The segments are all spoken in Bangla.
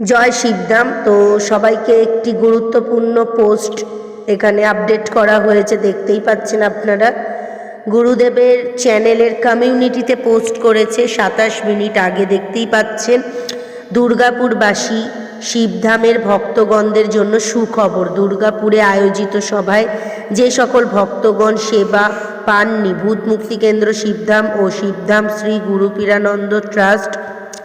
জয় শিবধাম তো সবাইকে একটি গুরুত্বপূর্ণ পোস্ট এখানে আপডেট করা হয়েছে, দেখতেই পাচ্ছেন আপনারা। গুরুদেবের চ্যানেলের কমিউনিটিতে পোস্ট করেছে সাতাশ মিনিট আগে, দেখতেই পাচ্ছেন। দুর্গাপুরবাসী শিবধামের ভক্তগণদের জন্য সুখবর। দুর্গাপুরে আয়োজিত সভায় যে সকল ভক্তগণ সেবা পাননি, ভূত মুক্তি কেন্দ্র শিবধাম ও শিবধাম শ্রী গুরুপীরানন্দ ট্রাস্ট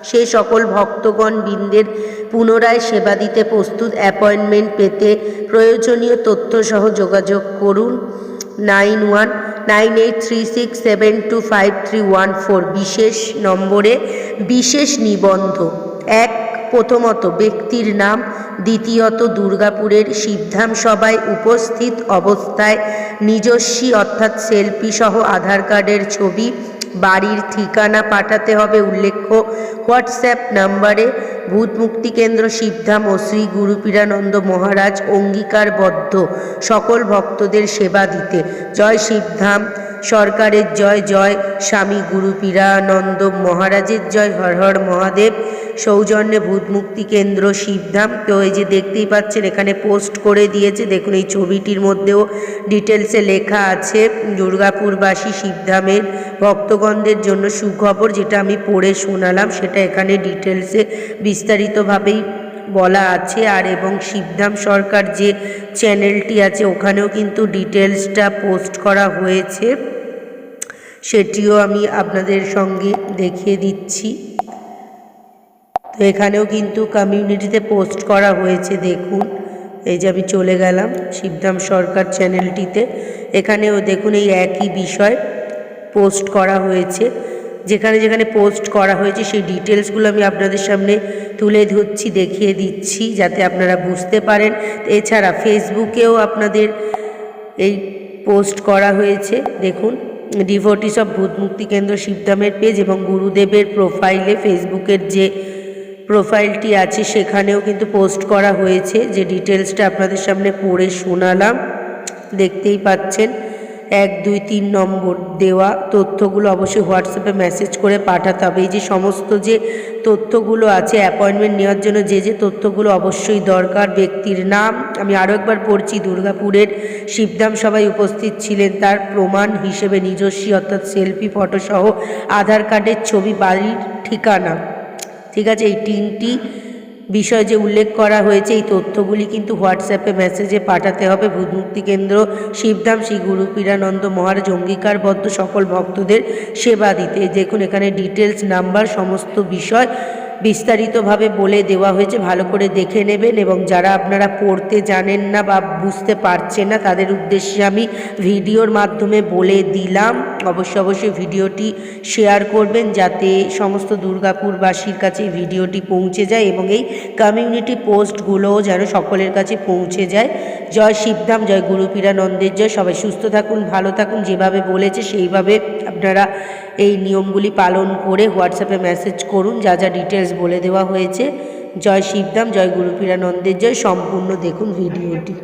সে সকল ভক্তগণ বৃন্দের পুনরায় সেবা দিতে প্রস্তুত অ্যাপয়েন্টমেন্ট পেতে প্রয়োজনীয় তথ্যসহ যোগাযোগ করুন nine one, nine eight three six seven two five three one four, বিশেষ নম্বরে বিশেষ নিবন্ধ। এক, প্রথমত ব্যক্তির নাম, দ্বিতীয়ত দুর্গাপুরের শিবধাম সভায় উপস্থিত অবস্থায় নিজস্বী অর্থাৎ সেলফি সহ আধার কার্ডের ছবি বাড়ির ঠিকানা পাঠাতে হবে উল্লেখ্য, হোয়াটসঅ্যাপ নাম্বারে ভূত মুক্তি কেন্দ্র শিবধাম ও শ্রী গুরুপীরানন্দ মহারাজ অঙ্গীকারবদ্ধ সকল ভক্তদের সেবা দিতে। জয় শিবধাম সরকারের জয় জয় স্বামী গুরুপীরানন্দ মহারাজের জয়, হর হর মহাদেব। সৌজন্যে ভূতমুক্তি কেন্দ্র শিবধাম। তো এই যে দেখতেই পাচ্ছেন, এখানে পোস্ট করে দিয়েছে। দেখুন, এই ছবিটির মধ্যেও ডিটেলসে লেখা আছে, দুর্গাপুরবাসী শিবধামের ভক্তগণদের জন্য সুখবর, যেটা আমি পড়ে শোনালাম, সেটা এখানে ডিটেলসে বিস্তারিতভাবেই বলা আছে। আর এবং শিবধাম সরকার যে চ্যানেলটি আছে, ওখানেও কিন্তু ডিটেলসটা পোস্ট করা হয়েছে। সেটিও আমি আপনাদের সঙ্গে দেখিয়ে দিচ্ছি। তো এখানেও কিন্তু কমিউনিটিতে পোস্ট করা হয়েছে, দেখুন। এই যে আমি চলে গেলাম, শিবধাম সরকার চ্যানেলটিতে এখানেও দেখুন এই একই বিষয় পোস্ট করা হয়েছে। যেখানে যেখানে পোস্ট করা হয়েছে, সেই ডিটেলসগুলো আমি আপনাদের সামনে তুলে ধরছি, দেখিয়ে দিচ্ছি, যাতে আপনারা বুঝতে পারেন। এছাড়া ফেসবুকেও আপনাদের এই পোস্ট করা হয়েছে, দেখুন। ডিভোটিস অফ ভূতমুক্তি কেন্দ্র শিবধামের পেজ এবং গুরুদেবের প্রোফাইলে ফেসবুকের যে প্রোফাইলটি আছে, সেখানেও কিন্তু পোস্ট করা হয়েছে। যে ডিটেলসটা আপনাদের সামনে পড়ে শোনালাম, দেখতেই পাচ্ছেন। এক, দুই, তিন নম্বর দেওয়া তথ্যগুলো অবশ্যই হোয়াটসঅ্যাপে মেসেজ করে পাঠাতে হবে। এই যে সমস্ত যে তথ্যগুলো আছে অ্যাপয়েন্টমেন্ট নেওয়ার জন্য যে যে তথ্যগুলো অবশ্যই দরকার, ব্যক্তির নাম, আমি আরও একবার পড়ছি, দুর্গাপুরের শিবধাম সভায় উপস্থিত ছিলেন, তার প্রমাণ হিসেবে নিজস্বী, অর্থাৎ সেলফি ফটোসহ আধার কার্ডের ছবি, বাড়ির ঠিকানা। ঠিক আছে, এই তিনটি বিষয় যে উল্লেখ করা হয়েছে, এই তথ্যগুলি কিন্তু হোয়াটসঅ্যাপে মেসেজে পাঠাতে হবে। ভূতমুক্তি কেন্দ্র, শিবধাম, শ্রী গুরু গুরুপীরানন্দ মহারাজ অঙ্গীকারবদ্ধ সকল ভক্তদের সেবা দিতে। দেখুন, এখানে ডিটেলস নাম্বার, সমস্ত বিষয় বিস্তারিতভাবে বলে দেওয়া হয়েছে। ভালো করে দেখে নেবেন এবং যারা আপনারা পড়তে জানেন না বা বুঝতে পারছেন না, তাদের উদ্দেশ্যে আমি ভিডিওর মাধ্যমে বলে দিলাম। অবশ্যই অবশ্যই ভিডিওটি শেয়ার করবেন যাতে সমস্ত দুর্গাপুরবাসীর কাছে ভিডিওটি পৌঁছে যায় এবং এই কমিউনিটি পোস্টগুলোও যেন সকলের কাছে পৌঁছে যায়। জয় শিবধাম, জয় গুরুপীরানন্দের জয়। সবাই সুস্থ থাকুন, ভালো থাকুন, যেভাবে বলেছে সেইভাবে আপনারা এই নিয়মগুলি পালন করে হোয়াটসঅ্যাপে মেসেজ করুন। যা যা ডিটেলস বলে দেওয়া হয়েছে। জয় শিবধাম, জয় গুরুপীরানন্দের জয়। সম্পূর্ণ দেখুন ভিডিওটি।